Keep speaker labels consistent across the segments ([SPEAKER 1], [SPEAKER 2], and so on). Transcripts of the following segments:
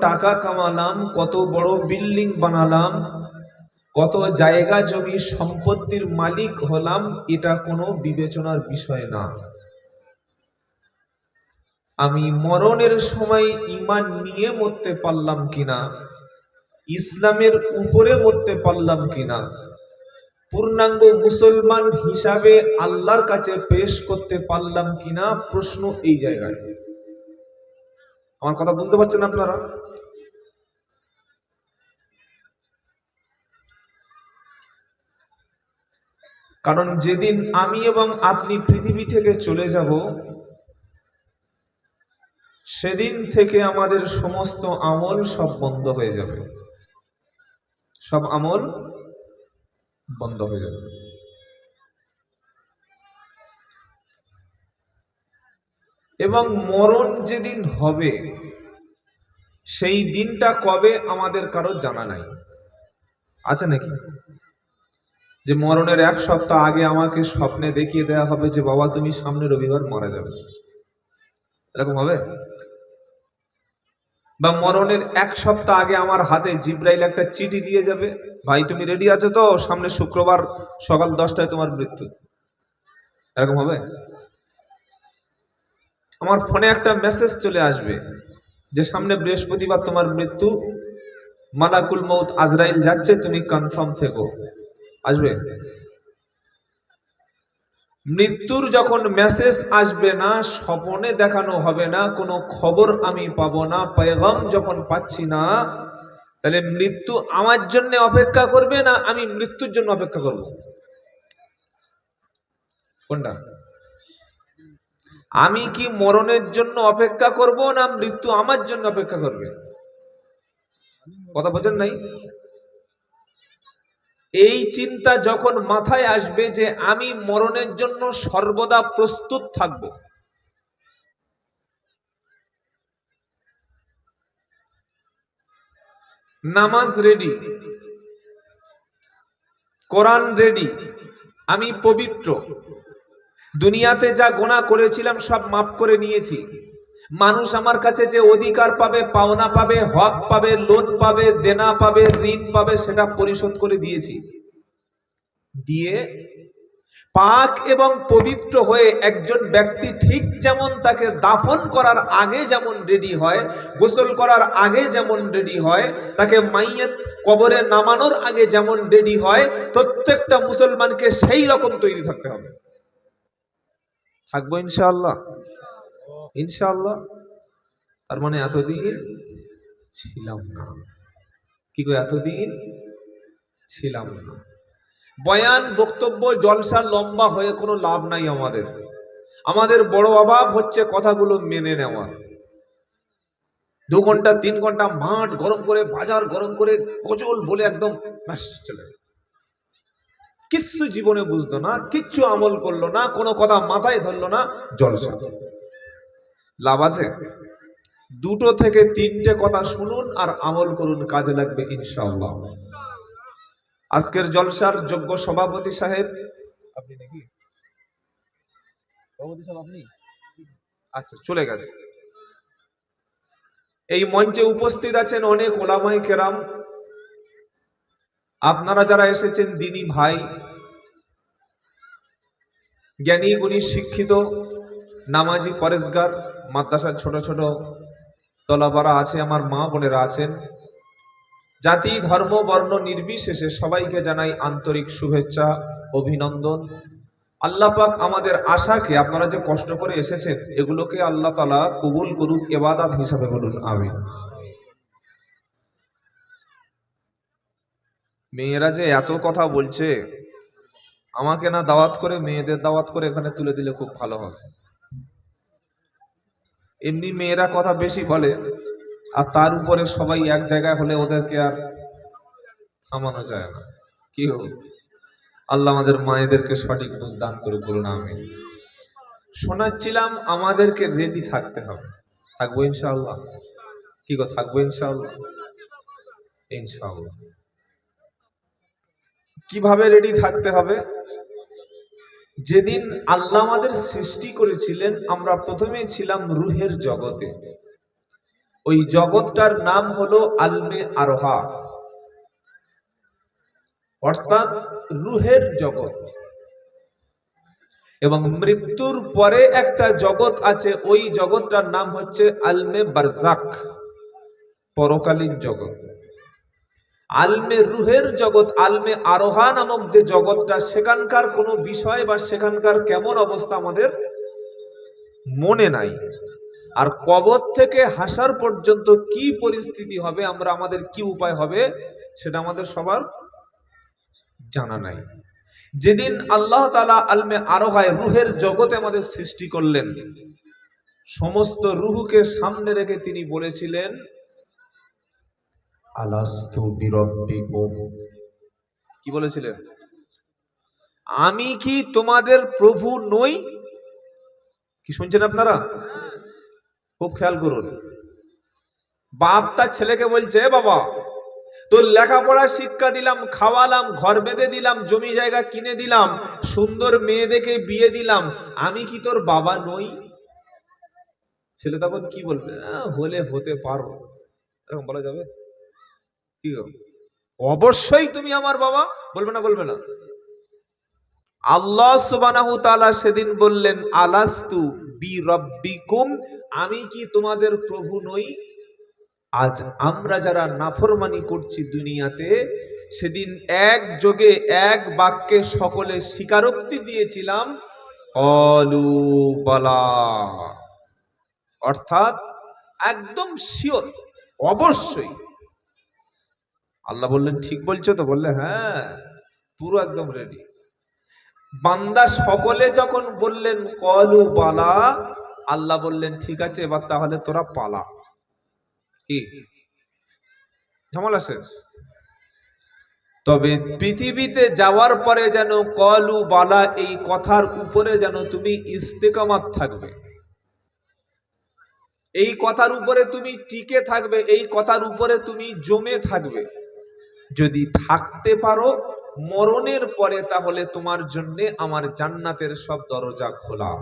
[SPEAKER 1] টাকা কামালাম, কত বড় বিল্ডিং বানালাম, কত জায়গা জমি সম্পত্তির মালিক হলাম, এটা কোনো বিবেচনার বিষয় না। আমি মরণের সময় ইমান নিয়ে মরতে পারলাম কিনা, ইসলামের উপরে মরতে পারলাম কিনা, পূর্ণাঙ্গ মুসলমান হিসাবে আল্লাহর কাছে পেশ করতে পারলাম কিনা, প্রশ্ন এই জায়গায়। আমার কথা বুঝতে পারছেন আপনারা? কারণ যেদিন আমি এবং আপনি পৃথিবী থেকে চলে যাব, সেদিন থেকে আমাদের সমস্ত আমল সব বন্ধ হয়ে যাবে। সব আমল বন্ধ হয়ে যাবে। এবং মরণ যেদিন হবে, সেই দিনটা কবে আমাদের কারও জানা নাই। আছে নাকি? যে মরণের এক সপ্তাহ আগে আমাকে স্বপ্নে দেখিয়ে দেওয়া হবে যে, বাবা, তুমি সামনে রবিবার মারা যাবে। এরকম হবে? বা মরণের এক সপ্তাহ আগে আমার হাতে জিব্রাইল একটা চিঠি দিয়ে যাবে, ভাই, তুমি রেডি আছো তো? সামনে শুক্রবার সকাল দশটায় তোমার মৃত্যু। এরকম হবে? আমার ফোনে একটা মেসেজ চলে আসবে যে সামনে বৃহস্পতিবার তোমার মৃত্যু। মালাকুল মৌত আজরাইল যাচ্ছে, তুমি কনফার্ম থেকো। আসবে? মৃত্যুর যখন মেসেজ আসবে না, স্বপনে দেখানো হবে না, কোনো খবর আমি পাবো না, পেগম যখন পাচ্ছি না, তাহলে মৃত্যু আমার জন্য অপেক্ষা করবে না আমি মৃত্যুর জন্য অপেক্ষা করব? কোনটা? আমি কি মরণের জন্য অপেক্ষা করব না মৃত্যু আমার জন্য অপেক্ষা করবে? কথা বোঝেন নাই? এই চিন্তা যখন মাথায় আসবে যে আমি মরণের জন্য সর্বদা প্রস্তুত থাকব। নামাজ রেডি কোরআন রেডি আমি পবিত্র। দুনিয়াতে যা গোনা করেছিলাম সব মাফ করে নিয়েছি। মানুষ আমার কাছে যে অধিকার পাবে, পাওনা পাবে, হক পাবে, লোন পাবে, দেনা পাবে, ঋণ পাবে, সেটা পরিশোধ করে দিয়েছি। দিয়ে পাক এবং পবিত্র হয়ে একজন ব্যক্তি ঠিক যেমন তাকে দাফন করার আগে যেমন রেডি হয়, গোসল করার আগে যেমন রেডি হয়, তাকে মাইয়েত কবরে নামানোর আগে যেমন রেডি হয়, প্রত্যেকটা মুসলমানকে সেই রকম তৈরি থাকতে হবে। থাকব ইনশাআল্লাহ। ইনশাআল্লাহ। তার মানে এতদিন ছিলাম না। কি গো, এতদিন ছিলাম না। বয়ান, বক্তব্য, জলসা লম্বা হয়ে কোনো লাভ নাই আমাদের। আমাদের বড় অভাব হচ্ছে কথাগুলো মেনে নেওয়া। দু ঘণ্টা, তিন ঘণ্টা মাঠ গরম করে, বাজার গরম করে, গজল বলে একদম ব্যাস চলে। কিচ্ছু জীবনে বুঝলো না, কিচ্ছু আমল করল না, কোনো কথা মাথায় ধরলো না জলসা লাভ আছে? দুটো থেকে তিনটে কথা শুনুন আর আমল করুন, কাজে লাগবে ইনশাআল্লাহ। আজকের জলসার যোগ্য সভাপতি সাহেব? আপনি নাকি? সভাপতি সাহেব আপনি? আচ্ছা চলে গেছে। এই মঞ্চে উপস্থিত আছেন অনেক ওলামাই কেরাম। আপনারা যারা এসেছেন দিনী ভাই, জ্ঞানী গুণী শিক্ষিত, নামাজি পরেশগার, মাদ্রাসার ছোট ছোট তলাবারা আছে, আমার মা বোনেরা আছেন, জাতি, ধর্ম, বর্ণ নির্বিশেষে সবাইকে জানাই আন্তরিক শুভেচ্ছা, অভিনন্দন। আল্লাহ পাক আমাদের আশাকে, আপনারা যে কষ্ট করে এসেছেন, এগুলোকে আল্লাহ তালা কবুল করুক, এবাদাত হিসাবে বলুন আমি মেয়েরা যে এত কথা বলছে, আমাকে না দাওয়াত করে মেয়েদের দাওয়াত করে এখানে তুলে দিলে খুব ভালো হবে। এমনি মেয়েরা কথা বেশি বলে, আর তার উপরে সবাই এক জায়গায় হলে ওদেরকে আর থামানো যায় না। কি হোক, আল্লাহ আমাদের মায়েদেরকে সঠিক বুঝ দান করে বলুন আমি শোনাচ্ছিলাম আমাদেরকে রেডি থাকতে হবে। থাকব ইনশাআল্লাহ। কি গো, থাকব ইনশাআল্লাহ? ইনশাআল্লাহ। কীভাবে রেডি থাকতে হবে? যেদিন আল্লাহ আমাদের সৃষ্টি করেছিলেন, আমরা প্রথমে ছিলাম রুহের জগতে। ওই জগৎটার নাম হলো আলমে আরোহা। অর্থাৎ রুহের জগৎ। এবং মৃত্যুর পরে একটা জগৎ আছে, ওই জগৎটার নাম হচ্ছে আলমে বারজাক পরকালীন জগৎ। আলমে রুহের জগৎ, আলমে আরোহা নামক যে জগৎটা, সেখানকার কোনো বিষয় বা সেখানকার কেমন অবস্থা আমাদের মনে নাই। আর কবর থেকে হাসার পর্যন্ত কি পরিস্থিতি হবে, আমরা আমাদের কি উপায় হবে, সেটা আমাদের সবার জানা নাই। যেদিন আল্লাহ তালা আলমে আরোহায় রুহের জগতে আমাদের সৃষ্টি করলেন, সমস্ত রুহুকে সামনে রেখে তিনি বলেছিলেন আলাস্তু বিরব্বিকুম। কি বলেছিলেন? আমি কি তোমাদের প্রভু নই? কি শুনছেন আপনারা? খুব খেয়াল করুন। বাপ তার ছেলেকে বলছে "এ বাবা তোর লেখাপড়া শিক্ষা দিলাম খাওয়ালাম ঘর বেঁধে দিলাম জমি জায়গা কিনে দিলাম সুন্দর মেয়ে দেখে বিয়ে দিলাম। আমি কি তোর বাবা নই? ছেলে তখন কি বলবে? "আহ, হলে হতে পারো। এরকম বলা যাবে? অবশ্যই তুমি আমার বাবা। বলবে না বলবে না। আল্লাহ সুবানাহু তাআলা সেদিন বললেন, আলাস্তু বি রব্বিকুম আমি কি তোমাদের প্রভু নই? আজ আমরা যারা নাফরমানি করছি দুনিয়াতে, সেদিন এক যোগে এক বাক্যে সকলে স্বীকারোক্তি দিয়েছিলাম অলু বলা। অর্থাৎ একদম শিওর, অবশ্যই। আল্লাহ বললেন, ঠিক বলছো তো? বললে হ্যাঁ পুরো একদম রেডি বান্দা সকলে যখন বললেন, কলু বালা, আল্লাহ বললেন, ঠিক আছে, এবার তাহলে তোরা পালা। কি? ঝামেলা শেষ। তবে পৃথিবীতে যাওয়ার পরে যেন কলু বালা এই কথার উপরে যেন তুমি ইস্তেকামাত থাকবে। এই কথার উপরে তুমি টিকে থাকবে, এই কথার উপরে তুমি জমে থাকবে। যদি থাকতে পারো, মরণের পরে তাহলে তোমার জন্য আমার জান্নাতের সব দরজা খোলা।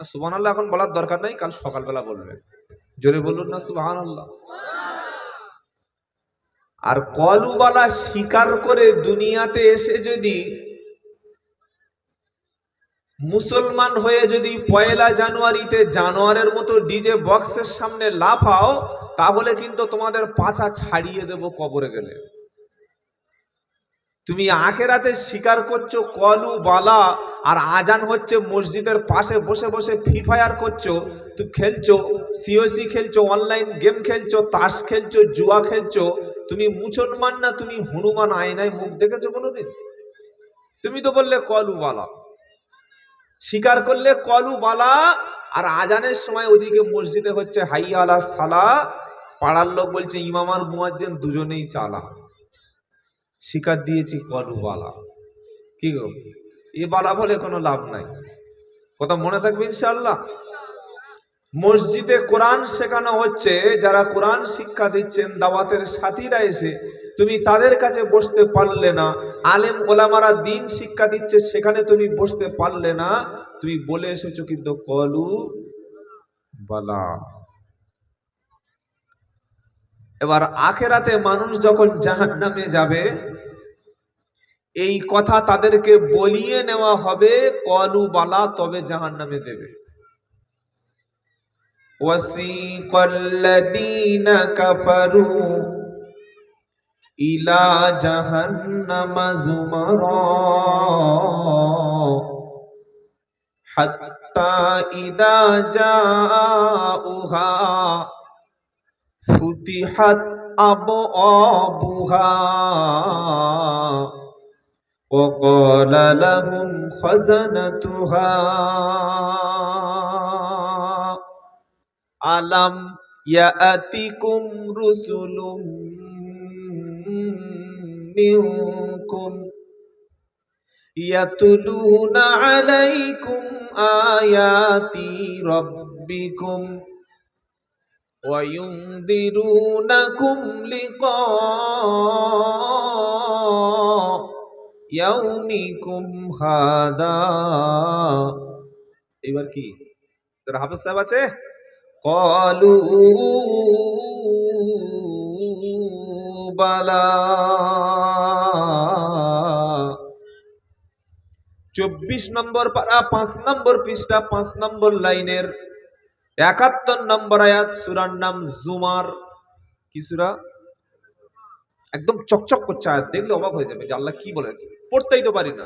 [SPEAKER 1] সুবান আল্লাহ এখন বলার দরকার নাই, কাল সকালবেলা বলবে। জোরে বলুন না সুবাহ আল্লাহ আর কলুবালা স্বীকার করে দুনিয়াতে এসে যদি মুসলমান হয়ে যদি পয়লা জানুয়ারিতে জানোয়ারের মতো ডিজে বক্সের সামনে লাফাও, তাহলে কিন্তু তোমাদের পাছা ছাড়িয়ে দেব কবরে গেলে। তুমি আখেরাতে স্বীকার করছ কলু, বালা, আর আজান হচ্ছে মসজিদের পাশে বসে বসে ফ্রি ফায়ার করছ তুমি খেলছো সিওসি খেলছো অনলাইন গেম খেলছো, তাস খেলছো, জুয়া খেলছো, তুমি মুসলমান না, তুমি হনুমান আয়নায় মুখ দেখেছ কোনোদিন? তুমি তো বললে কলু, বালা। স্বীকার করলে কলু বালা, আর আজানের সময় ওদিকে মসজিদে হচ্ছে হাই আলা সালা, পাড়ার লোক বলছে ইমামার মুয়াজ্জেন দুজনেই চালা শিকার দিয়েছি কলু বালা। কি গো? এ বালা বলে কোনো লাভ নাই। কথা মনে থাকবে ইনশাল্লাহ মসজিদে কোরআন শেখানো হচ্ছে, যারা কোরআন শিক্ষা দিচ্ছেন, দাওয়াতের সাথীরা এসে, তুমি তাদের কাছে বসতে পারলে না। আলেম ওলামারা দিন শিক্ষা দিচ্ছে, সেখানে তুমি বসতে পারলে না। তুমি বলে এসেছ কিন্তু কলু বালা। এবার আখেরাতে মানুষ যখন জাহান নামে যাবে, এই কথা তাদেরকে বলিয়ে নেওয়া হবে, কলু বালা তবে জাহান নামে দেবে। وسيق الذين كفروا إلى جهنم زمرا حتى إذا جاءوها فتحت أبوابها وقال لهم خزنتها আলাম ইয়াতিকুম রুসুলুম মিনকুম ইয়াতুলুনা আলাইকুম আয়াতি রাব্বিকুম وينذرونكم لقاء يومكم هذا এবার কি তোর হাফেজ সাহেব আছে قالوا بلى চব্বিশ নম্বর পারা পাঁচ নম্বর পৃষ্ঠা পাঁচ নম্বর লাইনের একাত্তর নম্বর আয়াত সুরার নাম জুমার কি সুরা একদম চকচক করছে আয়াত দেখলে অবাক হয়ে যাবে যে আল্লাহ কি বলেছে পড়তেই তো পারি না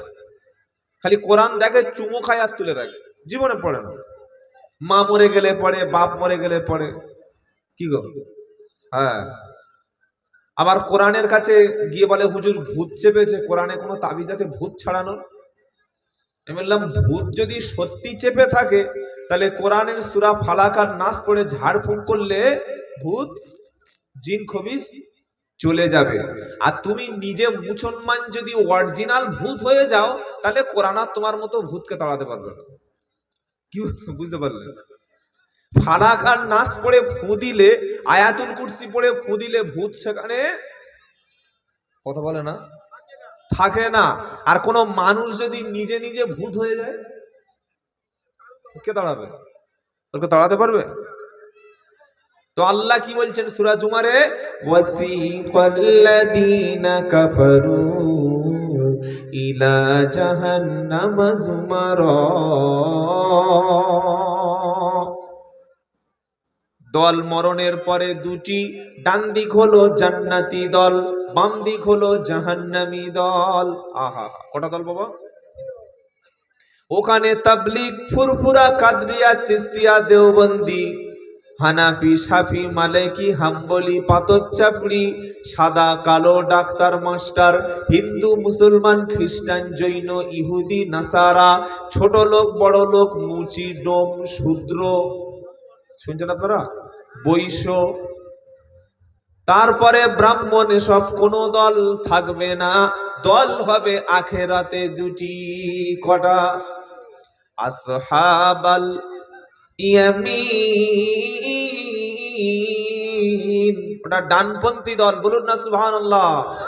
[SPEAKER 1] খালি কোরআন দেখে চুমো খায় আর তুলে রাখে জীবনে পড়ে না মা মরে গেলে পড়ে, বাপ মরে গেলে পড়ে। কি গো? হ্যাঁ। আবার কোরআনের কাছে গিয়ে বলে, হুজুর, ভূত চেপেছে। কোরআনে কোনো তাবিজ আছে ভূত ছাড়ানোর? আমি বললাম, ভূত যদি সত্যি চেপে থাকে, তাহলে কোরআনের সুরা ফালাকার নাচ পড়ে ঝাড়ফুঁক করলে ভূত জিন খবিস চলে যাবে। আর তুমি নিজে মুসলমান যদি অরিজিনাল ভূত হয়ে যাও, তাহলে কোরআন আর তোমার মতো ভূতকে তাড়াতে পারবে না। কি বুঝতে পারলে ফালাক আর নাচ পড়ে ফু দিলে, আয়াতুল কুরসি পড়ে ফু দিলে ভূত সেখানে কথা বলে না? থাকে না। আর কোনো মানুষ যদি নিজে নিজে ভূত হয়ে যায়, কে দাঁড়াবে ওকে তাড়াতে পারবে? তো আল্লাহ কি বলছেন সূরা জুমারে? ওয়াসিকাল্লাযীনা কাফারু। ইলা জাহান্নাম দল মরণের পরে দুটি, ডান দিক হলো জান্নাতি দল, বাম দিক হলো জাহান্নামী দল। আহা, কটা দল বাবা? ওখানে তাবলিগ, ফুরফুরা, কাদরিয়া, চিস্তিয়া, দেওবন্দি হানাফি, সাফি মালেকি হাম্বলি পাতচ্চাপড়ি সাদা, কালো ডাক্তার মাস্টার, হিন্দু, মুসলমান, খ্রিস্টান, জৈন, ইহুদি, নাসারা, ছোট লোক, বড় লোক, মুচি, ডোম, শূদ্র। শুনছেন আপনারা? বৈশ্য। তারপরে ব্রাহ্মণ, এসব কোনো দল থাকবে না। দল হবে আখেরাতে দুটি, কটা? আসহাবাল ইয়ামিন। ওটা ডানপন্থী দল, বলুন না সুবহানাল্লাহ।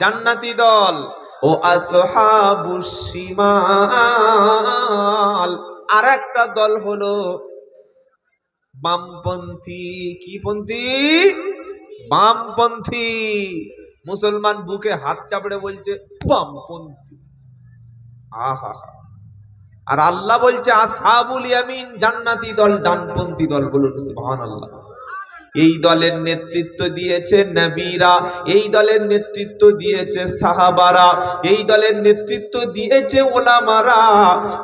[SPEAKER 1] জান্নাতি দল। ও আসহাবুস শিমাল। আর একটা দল হলো বামপন্থী। কি পন্থী? বামপন্থী। মুসলমান বুকে হাত চাপড়ে বলছে বামপন্থী। আহা আর আল্লাহ বলছে আসহাবুল ইয়ামিন জান্নাতি দল ডানপন্থী দল বলুন সুবহানাল্লাহ। এই দলের নেতৃত্ব দিয়েছে নবীরা, এই দলের নেতৃত্ব দিয়েছে সাহাবারা, এই দলের নেতৃত্ব দিয়েছে ওলামারা,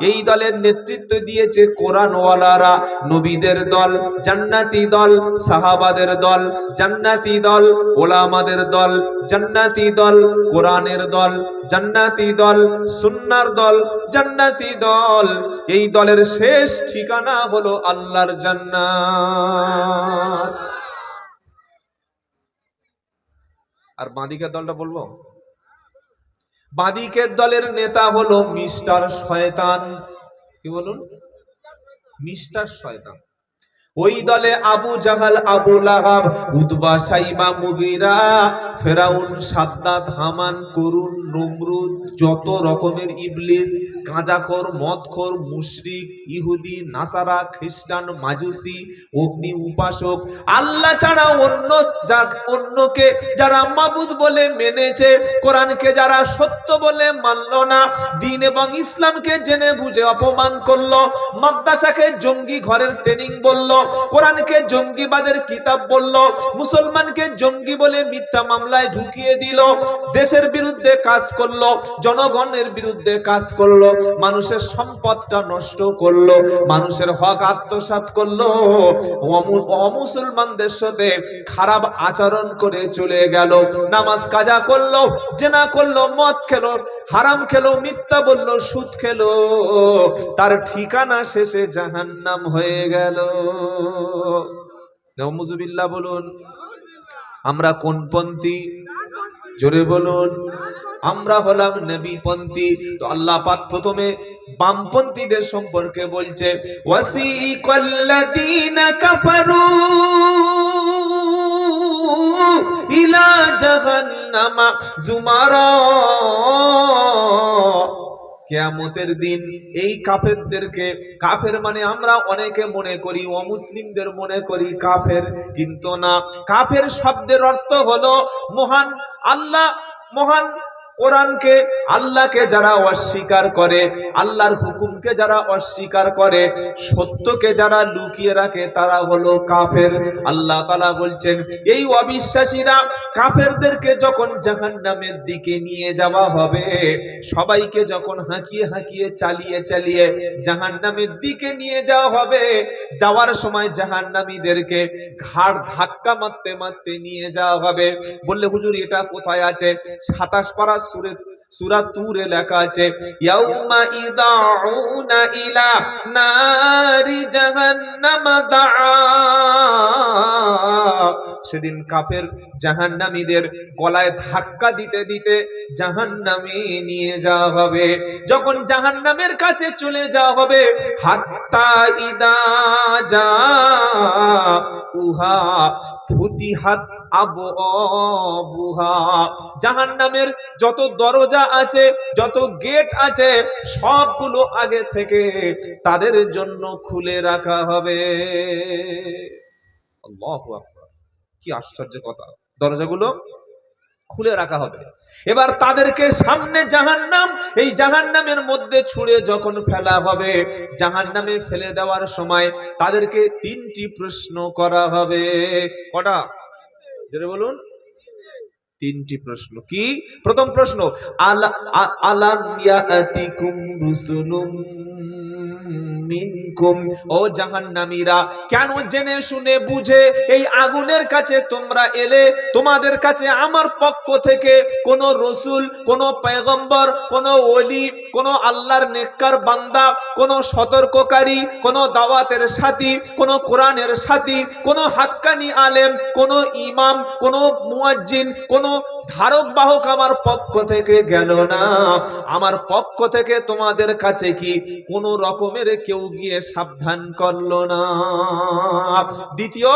[SPEAKER 1] এই দলের নেতৃত্ব দিয়েছে কোরআনওয়ালারা, নবীদের দল, জান্নাতি দল, সাহাবাদের দল, জান্নাতি দল, ওলামাদের দল, জান্নাতি দল, কোরআনের দল, জান্নাতি দল, সুন্নার দল, জান্নাতি দল। এই দলের শেষ ঠিকানা হলো আল্লাহর জান্নাত। আর বাঁদিকের দলটা বলব? বাঁদিকের দলের নেতা হলো মিস্টার শয়তান। কি বলুন? মিস্টার শয়তান। ওই দলে আবু জাহাল, আবু লাহাব উদবা সাইবা মুগিরা, ফেরাউন, সাদ্দাত, হামান, করুন, নমরুদ, যত রকমের ইবলিস গাঁজাখোর মদখোর, মুশরিক, ইহুদি, নাসারা, খ্রিস্টান, মাজুসি, অগ্নি উপাসক, আল্লাহ ছাড়া অন্য যা অন্যকে যারা মাবুদ বলে মেনেছে, কোরআনকে যারা সত্য বলে মানল না, দিন এবং ইসলামকে জেনে বুঝে অপমান করল, মাদ্রাসাকে জঙ্গি ঘরের ট্রেনিং বলল কোরআনকে জঙ্গিবাদের কিতাব বলল, মুসলমানকে জঙ্গি বলে মিথ্যা মামলায় ঢুকিয়ে দিল, দেশের বিরুদ্ধে কাজ করল, জনগণের বিরুদ্ধে কাজ করল, মানুষের সম্পদটা নষ্ট করল, মানুষের হক আত্মসাৎ করল অমুসলমানদের সাথে খারাপ আচরণ করে চলে গেল, নামাজ কাজা করল, জেনা করল, মদ খেলো, হারাম খেলো, মিথ্যা বলল, সুদ খেলো, তার ঠিকানা শেষে জাহান্নাম হয়ে গেল। নমুজুবিল্লাহ বলুন, আমরা কোন পন্থী? জোরে বলুন, আমরা হলাম নবীপন্থী তো আল্লাহ পাক প্রথমে বামপন্থীদের সম্পর্কে বলছে ইলা জাহান্নামা জুমারা কেয়ামতের দিন এই কাফেরদেরকে, কাফের মানে আমরা অনেকে মনে করি, অমুসলিমদের মনে করি কাফের, কিন্তু না। কাফের শব্দের অর্থ হলো মহান আল্লাহ, মহান কোরআনকে আল্লাহকে যারা অস্বীকার করে, আল্লাহর হুকুমকে যারা অস্বীকার করে, সত্যকে যারা লুকিয়ে রাখে, তারা হলো কাফের। আল্লাহ তালা বলছেন, এই অবিশ্বাসীরা কাফেরদেরকে যখন জাহান্নামের দিকে নিয়ে যাওয়া হবে, সবাইকে যখন হাঁকিয়ে হাঁকিয়ে চালিয়ে চালিয়ে জাহান্নামের দিকে নিয়ে যাওয়া হবে, যাওয়ার সময় জাহান্নামীদেরকে ঘাড় ধাক্কা মারতে মারতে নিয়ে যাওয়া হবে। বললে, হুজুর, এটা কোথায় আছে? সাতাশ পারা সুরে সুরা তুরে লেখা আছে ইয়াউমা ইদাউনা ইলা নারি জাহান্নাম দাআ। সেদিন কাফের জাহান্নামীদের গলায় ধাক্কা দিতে দিতে জাহান্নামে নিয়ে যাওয়া হবে। যখন জাহান্নামের কাছে চলে যাওয়া হবে, হাত্তা ইদা যা উহা ফুতিহাত আবু বুহা জাহান্নামের যত দরজা আছে, যত গেট আছে, সবগুলো আগে থেকে তাদের জন্য খুলে রাখা হবে। আল্লাহু আকবার। কি আশ্চর্য কথা। দরজাগুলো খুলে রাখা হবে। এবার তাদেরকে সামনে জাহান্নাম, এই জাহান্নামের মধ্যে ছুঁড়ে যখন ফেলা হবে, জাহান্নামে ফেলে দেওয়ার সময় তাদেরকে তিনটি প্রশ্ন করা হবে। কটা? বলুন। তিনটি প্রশ্ন। কি? প্রথম প্রশ্ন, আলা আলাম মিনকুম। ও জাহান্নামীরা, কেন জেনে শুনে বুঝে এই আগুনের কাছে তোমরা এলে? তোমাদের কাছে আমার পক্ষ থেকে কোন রসুল, কোন কোন ওলি, কোন আল্লাহর নেককার বান্দা, কোন সতর্ককারী, কোন দাওয়াতের সাথী, কোন কোরআনের সাথী, কোন হাক্কানি আলেম, কোন ইমাম, কোন মুয়াজ্জিন, কোন ধারক বাহক আমার পক্ষ থেকে গেল না। আমার পক্ষ থেকে তোমাদের কাছে কি কোন রকমের কেউ গিয়ে সাবধান করল না। দ্বিতীয়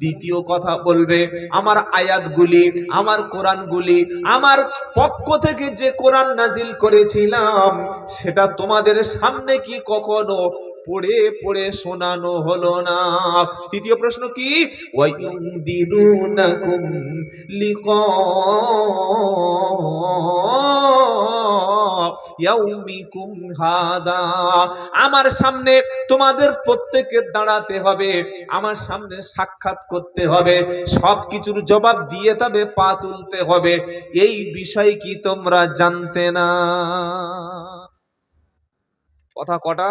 [SPEAKER 1] দ্বিতীয় কথা বলবে, আমার আয়াতগুলি, আমার কোরআনগুলি, আমার পক্ষ থেকে যে কোরআন নাজিল করেছিলাম, সেটা তোমাদের সামনে কি কখনো পড়ে পড়ে শোনানো হলো না। তৃতীয় প্রশ্ন কি? আমার সামনে তোমাদের প্রত্যেকের দাঁড়াতে হবে, আমার সামনে সাক্ষাৎ করতে হবে সব কিছুর জবাব দিয়ে তবে পা তুলতে হবে। এই বিষয় কি তোমরা জানতে না? কথা কটা?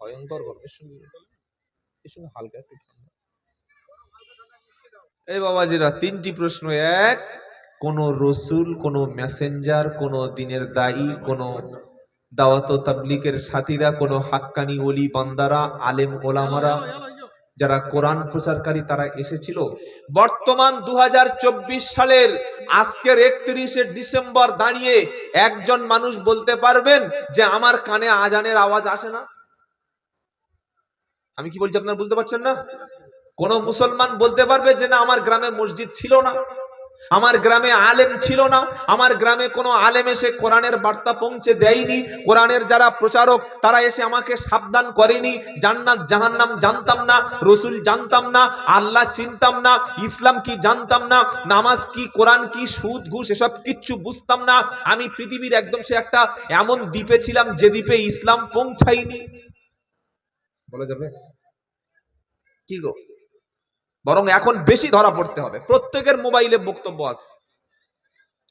[SPEAKER 1] ভয়ঙ্কর গরম। এর সঙ্গে এর সঙ্গে হালকা একটু ঠান্ডা। এই বাবাজিরা, তিনটি প্রশ্ন। এক, কোন রসুল, কোন মেসেঞ্জার, কোন দিনের দায়ী, কোন দাওয়াত তাবলিকের সাথীরা, কোন হাক্কানি ওলি বান্দারা, আলেম ওলামারা যারা কোরআন প্রচারকারী, তারা এসেছিল। বর্তমান দু হাজার চব্বিশ সালের আজকের একত্রিশে ডিসেম্বর দাঁড়িয়ে একজন মানুষ বলতে পারবেন যে, আমার কানে আজানের আওয়াজ আসে না? আমি কি বলছি আপনারা বুঝতে পারছেন না? কোন মুসলমান বলতে পারবে যে না, আমার গ্রামে মসজিদ ছিল না। আমার গ্রামে আলেম ছিল না। আমার গ্রামে কোনো আলেম এসে কোরআনের বার্তা পৌঁছে দেয়নি। কোরআনের যারা প্রচারক, তারা এসে আমাকে সাবধান করেনি। জান্নাত, জাহান্নাম জানতাম না, রসুল জানতাম না, আল্লাহ চিনতাম না, ইসলাম কি জানতাম না, নামাজ কি, কোরআন কি, সুদ, ঘুষ, এসব কিচ্ছু বুঝতাম না। আমি পৃথিবীর একদম সে একটা এমন দ্বীপে ছিলাম যে দ্বীপে ইসলাম পৌঁছায়নি। বলা যাবে? কি গো? বরং এখন বেশি ধরা পড়তে হবে। প্রত্যেকের মোবাইলে বক্তব্য আছে।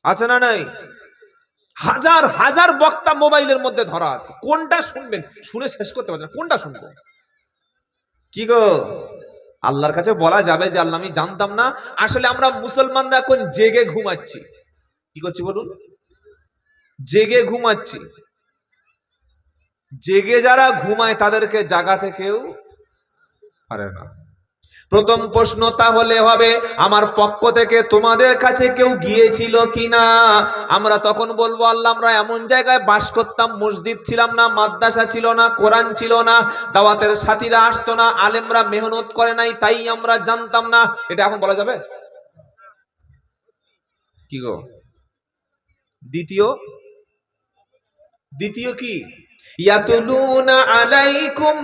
[SPEAKER 1] আছে না নাই? হাজার হাজার বক্তা মোবাইলের মধ্যে ধরা আছে। কোনটা শুনবেন? শুনে শেষ করতে পারছেন কোনটা শুনব? কি গো? আল্লাহর কাছে বলা যাবে যে, আল্লাহ, আমি জানতাম না। আসলে আমরা মুসলমানরা এখন জেগে ঘুমাচ্ছি। কি করছি বলুন? জেগে ঘুমাচ্ছি। জেগে যারা ঘুমায় তাদেরকে জাগা থেকেও পারে না। প্রথম প্রশ্ন তাহলে হবে, আমার পক্ষ থেকে তোমাদের কাছে কেউ গিয়েছিল কি না আমরা তখন বলব, আল্লাহ, আমরা এমন জায়গায় বাস করতাম, মসজিদ ছিলাম না, মাদ্রাসা ছিল না, কোরআন ছিল না, দাওয়াতের সাথীরা আসতো না, আলেমরা মেহনত করে নাই, তাই আমরা জানতাম না। এটা এখন বলা যাবে? কি গো? দ্বিতীয়? দ্বিতীয় কি? ইয়াতুলুনা আলাইকুম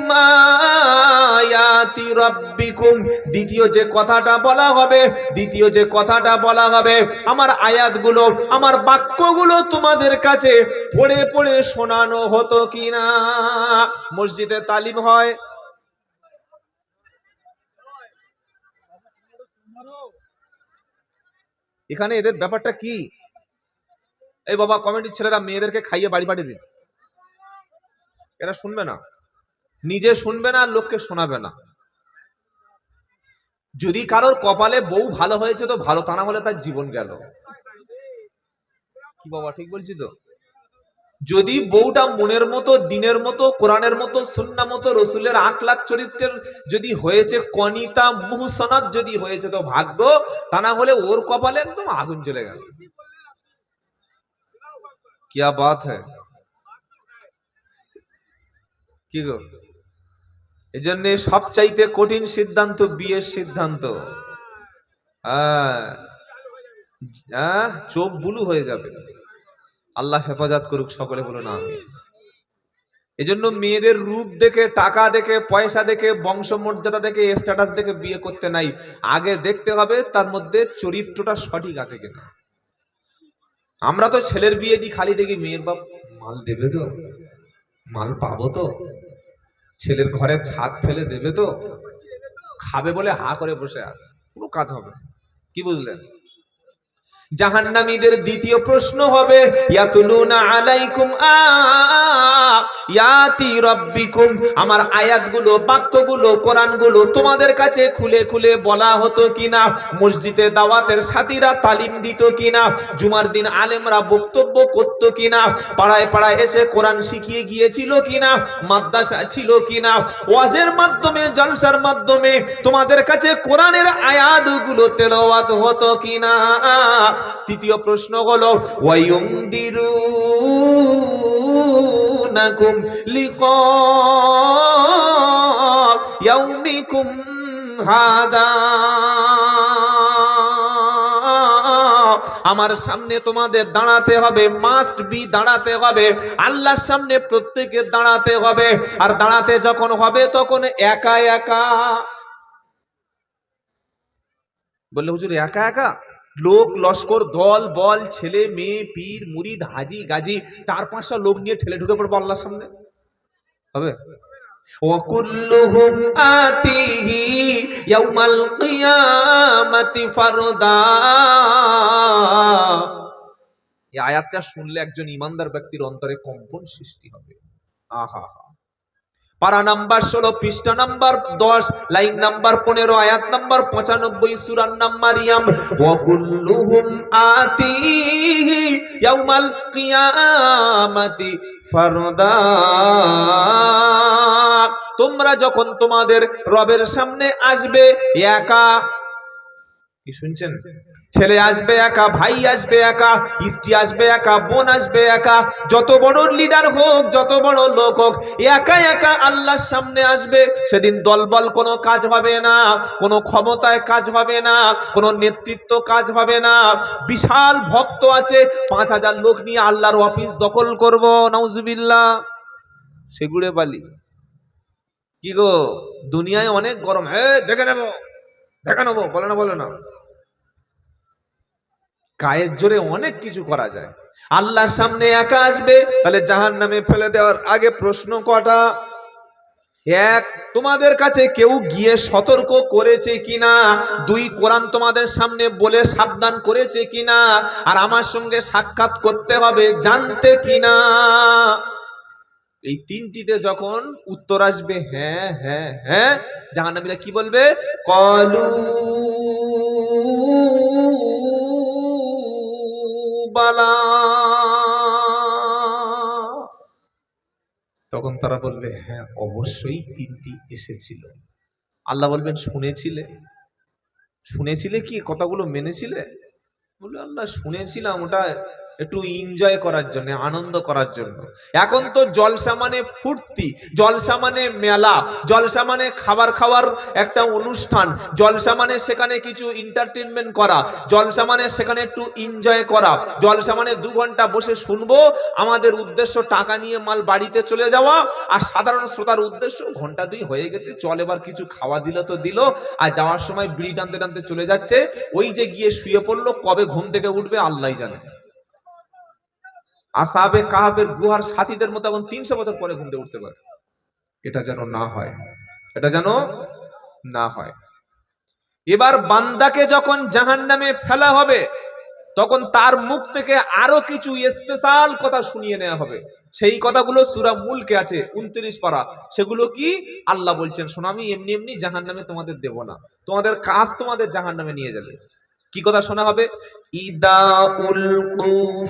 [SPEAKER 1] আয়াতি রাব্বিকুম। দ্বিতীয় যে কথাটা বলা হবে, দ্বিতীয় যে কথাটা বলা হবে, আমার আয়াতগুলো, আমার বাক্যগুলো তোমাদের কাছে পড়ে পড়ে শোনানো হতো কিনা? মসজিদে তালিম হয়? এখানে এদের ব্যাপারটা কি? এই বাবা কমিটির ছেলেরা মেয়েদেরকে খাইয়ে বাড়ি পাঠিয়ে দিন। এরা শুনবে না। নিজে শুনবে না লোককে শোনাবে না। যদি কারোর কপালে বউ ভালো হয়েছে তো ভালো তা না হলে তার জীবন গেল। কি বাবা ঠিক বলছি তো? যদি বউটা মনের মতো দিনের মতো কোরআনের মতো সুন্না মতো রসুলের আট লাখ চরিত্রের যদি হয়েছে কনিতা মুহসনাত যদি হয়েছে তো ভাগ্য তা না হলে ওর কপালে একদম আগুন চলে গেল। কিয়া বাত হ্যাঁ কি গো? এই জন্য সবচাইতে কঠিন সিদ্ধান্ত বিয়ের সিদ্ধান্ত। চোখ বুলু হয়ে যাবে। আল্লাহ হেফাজত করুক সকলে বলুন আমি এজন্য মেয়েদের রূপ দেখে, টাকা দেখে, পয়সা দেখে, বংশমর্যাদা দেখে স্ট্যাটাস দেখে বিয়ে করতে নাই। আগে দেখতে হবে তার মধ্যে চরিত্রটা সঠিক আছে কিনা। আমরা তো ছেলের বিয়ে দিই, খালি দেখি মেয়ের বাপ মাল দেবে তো? মাল পাবো তো? ছেলের ঘরে ছাদ ফেলে দেবে তো? খাবে বলে হা করে বসে আস। কোনো কাজ হবে। কি বুঝলেন? জাহান্নামীদের দ্বিতীয় প্রশ্ন হবে, ইয়াতুলুনা আলাইকুম আয়াতি রাব্বিকুম আমার আয়াতগুলো, বাক্যগুলো, কোরআনগুলো তোমাদের কাছে খুলে খুলে বলা হতো কিনা? মসজিদে দাওয়াতের সাথীরা তালিম দিত কিনা? জুমার দিন আলেমরা বক্তব্য করতো কিনা? পাড়ায় পাড়ায় এসে কোরআন শিখিয়ে গিয়েছিল কিনা? মাদ্রাসা ছিল কিনা? ওয়াজের মাধ্যমে, জলসার মাধ্যমে তোমাদের কাছে কোরআনের আয়াতগুলো তেলাওয়াত হতো কিনা? তৃতীয় প্রশ্ন হলো, ওয়ায়ুমদিরুনাকুম লিকা ইয়াউমিকুম হাদা। আমার সামনে তোমাদের দাঁড়াতে হবে মাস্ট বি দাঁড়াতে হবে, আল্লাহর সামনে প্রত্যেকের দাঁড়াতে হবে, আর দাঁড়াতে যখন হবে তখন একা একা। বললে, হুজুর, একা একা? লোক লস্কর দল বল ছেলে মেয়ে পীর মুরিদ হাজি গাজি চার পাঁচটা লোক নিয়ে ঠেলে ঢুকে পড়বো আল্লাহর সামনে হবে وكلهم آتيه يوم القيامة فردا এই আয়াতটা শুনলে একজন ইমানদার ব্যক্তির অন্তরে কম্পন সৃষ্টি হবে আহা পারা নাম্বার ষোলো, পৃষ্ঠা নাম্বার দশ, লাইন নাম্বার পনেরো, আয়াত নাম্বার পঁচানব্বই সুরান নাম্বার ইয়াম ওকুল্লুহুম আতি ইয়াউমাল ফারদা। তোমরা যখন তোমাদের রবের সামনে আসবে, একা কি শুনছেন? ছেলে আসবে একা, ভাই আসবে একা, স্ত্রী আসবে একা, বোন আসবে একা, যত বড় লিডার হোক, যত বড় লোক হোক, একা একা আল্লাহর সামনে আসবে। সেদিন দলবল কোনো কাজ হবে না, কোনো ক্ষমতায় কাজ হবে না, কোনো নেতৃত্ব কাজ হবে না। বিশাল ভক্ত আছে, পাঁচ হাজার লোক নিয়ে আল্লাহর অফিস দখল করব, নাউজুবিল্লাহ। সেগুড়ে বালি। কি গো, দুনিয়ায় অনেক গরম। হ্যাঁ দেখে নেব দেখে নেব, বলে না বলে না। গায়ের জোরে অনেক কিছু করা যায়। আল্লাহর সামনে একা আসবে, তাহলে জাহান নামে ফেলে দেওয়ার আগে প্রশ্ন কটা? এক, তোমাদের কাছে কেউ গিয়ে সতর্ক করেছে কিনা? দুই, কোরআন তোমাদের সামনে বলে সাবধান করেছে কিনা? আর আমার সঙ্গে সাক্ষাৎ করতে হবে জানতে কিনা? এই তিনটিতে যখন উত্তর আসবে হ্যাঁ হ্যাঁ হ্যাঁ জাহান্নামীরা কি বলবে? কলু তখন তারা বলবে হ্যাঁ অবশ্যই তিনটি এসেছিল। আল্লাহ বলবেন, শুনেছিলে? শুনেছিলে কি? কথাগুলো মেনেছিলে? বলবে, আল্লাহ, শুনেছিলাম, ওটা একটু এনজয় করার জন্য, আনন্দ করার জন্য। এখন তো জলসা মানে ফুর্তি, জলসা মানে মেলা, জলসা মানে খাবার খাওয়ার একটা অনুষ্ঠান, জলসা মানে সেখানে কিছু এন্টারটেনমেন্ট করা, জলসা মানে সেখানে একটু এনজয় করা, জলসা মানে দু ঘণ্টা বসে শুনব, আমাদের উদ্দেশ্য টাকা নিয়ে মাল বাড়িতে চলে যাওয়া, আর সাধারণ শ্রোতার উদ্দেশ্য ঘণ্টা দুই হয়ে গেছে, চল এবার কিছু খাওয়া দিল তো দিল, আর যাওয়ার সময় বিড়ি টানতে টানতে চলে যাচ্ছে, ওই যে গিয়ে শুয়ে পড়ল, কবে ঘুম থেকে উঠবে আল্লাহ জানে। আসাবে কাহাবের গুহার সাথীদের মতো এখন তিনশো বছর পরে ঘুম থেকে উঠতে পারে। এটা যেন না হয়। এটা যেন না হয়। এবার বান্দাকে যখন জাহান নামে ফেলা হবে, তখন তার মুখ থেকে আরও কিছু স্পেশাল কথা শুনিয়ে নেওয়া হবে। সেই কথাগুলো সুরা মুলকে আছে, উনত্রিশ পারা। সেগুলো কি? আল্লাহ বলছেন, শোনো, আমি এমনি এমনি জাহান নামে তোমাদের দেব না। তোমাদের কাজ তোমাদের জাহান নামে নিয়ে যাবে। কি কথা শোনা হবে? ইদা উলকু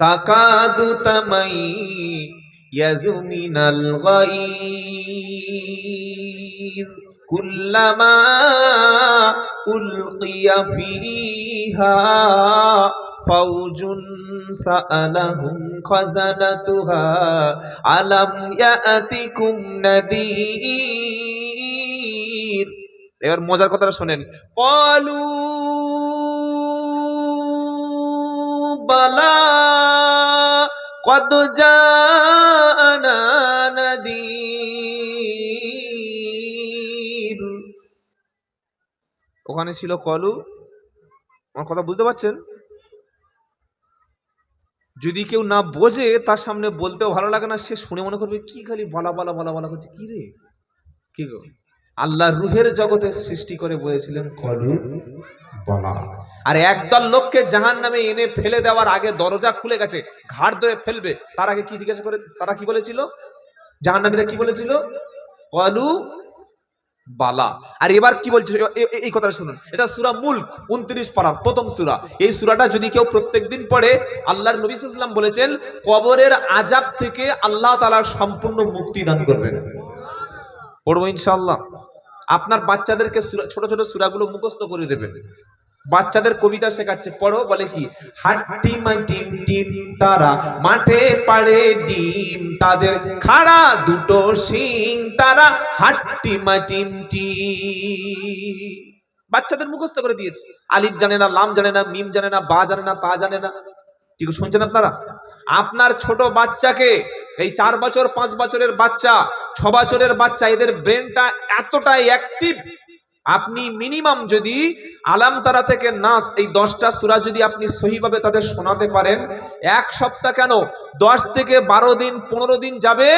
[SPEAKER 1] তাকাদু তামাইয়াযু মিনাল গায়য কুল্লামা উলকিয়া ফিহা ফাওজুন সাআলাহুম খাজানাতুহা আলাম ইয়াতিকুম নাদির। এবার মজার কথাটা শোনেন। কলু বালা কদ জানা ওখানে ছিল কলু। আমার কথা বুঝতে পারছেন? যদি কেউ না বোঝে, তার সামনে বলতেও ভালো লাগে না, সে শুনে মনে করবে, কি খালি বলা বলা বলা বলা করছে? কি রে? কি গো? আল্লাহ রুহের জগতে সৃষ্টি করে বলেছিলেন, কলু বলা। আর একদল লোককে জাহান নামে এনে ফেলে দেওয়ার আগে দরজা খুলে গেছে, ঘাড় ধরে ফেলবে। তার আগে কি জিজ্ঞাসা করে, তারা কি বলেছিল? জাহান নামীরা কি বলেছিল? কলু বালা। আর এবার কি বলছে? এই কথাটা শুনুন। এটা সুরা মুল্ক, উনত্রিশ পারার প্রথম সুরা। এই সুরাটা যদি কেউ প্রত্যেক দিন পড়ে, আল্লাহর নবী ইসলাম বলেছেন, কবরের আজাব থেকে আল্লাহ তালা সম্পূর্ণ মুক্তি দান করবেন। পড়ব ইনশাল্লাহ আপনার বাচ্চাদেরকে ছোট ছোট সুরাগুলো মুখস্থ করে দেবেন। বাচ্চাদের কবিতা শেখাচ্ছে, পড়ো, বলে কি? হাট্টি টিম টিম তারা, মাঠে পাড়ে ডিম, তাদের খাড়া দুটো শিং তারা, হাট্টি টিম বাচ্চাদের মুখস্থ করে দিয়েছে। আলিফ জানে না, লাম জানে না, মিম জানে না, বা জানে না, তা জানে না। কি শুনছেন আপনারা? আপনার ছোট বাচ্চাকে এই চার বছর, পাঁচ বছরের বাচ্চা, ছ বছরের বাচ্চা, এদের ব্রেনটা এতটাই অ্যাক্টিভ আপনি মিনিমাম যদি আলাম তারা থেকে নাস, এই দশটা সুরা যদি আপনি সহিভাবে তাদের শোনাতে পারেন, এক সপ্তাহ কেন? দশ থেকে বারো দিন, পনেরো দিন যাবে,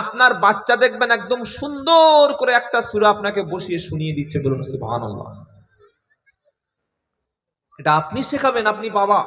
[SPEAKER 1] আপনার বাচ্চা দেখবেন একদম সুন্দর করে একটা সুরা আপনাকে বসিয়ে শুনিয়ে দিচ্ছে বলুন এটা আপনি শেখাবেন, আপনি বাবা।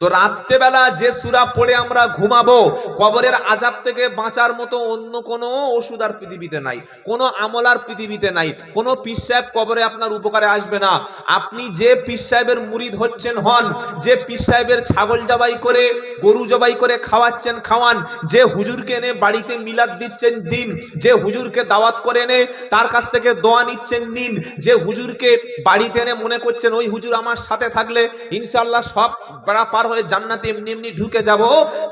[SPEAKER 1] তো রাত্রেবেলা যে সুরা পড়ে আমরা ঘুমাবো, কবরের আজাব থেকে বাঁচার মতো অন্য কোনো ওষুধ আর পৃথিবীতে নাই, কোনো আমল আর পৃথিবীতে নাই, কোনো পীর সাহেব কবরে আপনার উপকারে আসবে না। আপনি যে পীর সাহেবের মুরিদ হচ্ছেন, হন, যে পীর সাহেবের ছাগল জবাই করে, গরু জবাই করে খাওয়াচ্ছেন, খাওয়ান, যে হুজুরকে এনে বাড়িতে মিলাদ দিচ্ছেন, দিন, যে হুজুরকে দাওয়াত করে এনে তার কাছ থেকে দোয়া নিচ্ছেন, নিন, যে হুজুরকে বাড়িতে এনে মনে করছেন, ওই হুজুর আমার সাথে থাকলে ইনশাল্লাহ সব বেড়া পার হয়ে জান্নাতে এমনি এমনি ঢুকে যাব।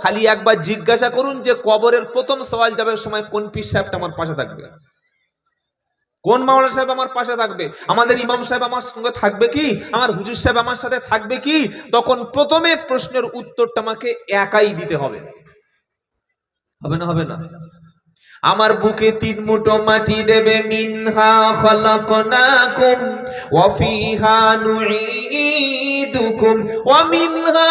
[SPEAKER 1] খালি একবার জিজ্ঞাসা করুন যে কবরের প্রথম সওয়াল যাবে সময় কোন পীর সাহেবটা আমার পাশে থাকবে? কোন মাওলানা সাহেব আমার পাশে থাকবে? আমাদের ইমাম সাহেব আমার সঙ্গে থাকবে কি? আমার হুজুর সাহেব আমার সাথে থাকবে কি? তখন প্রথমে প্রশ্নের উত্তরটা আমাকে একাই দিতে হবে। হবে না হবে না। আমার বুকে তিন মুঠো মাটি দেবে মিনহা খলাকনাকুম ওয়া ফিহা নুঈদুকুম ওয়া মিনহা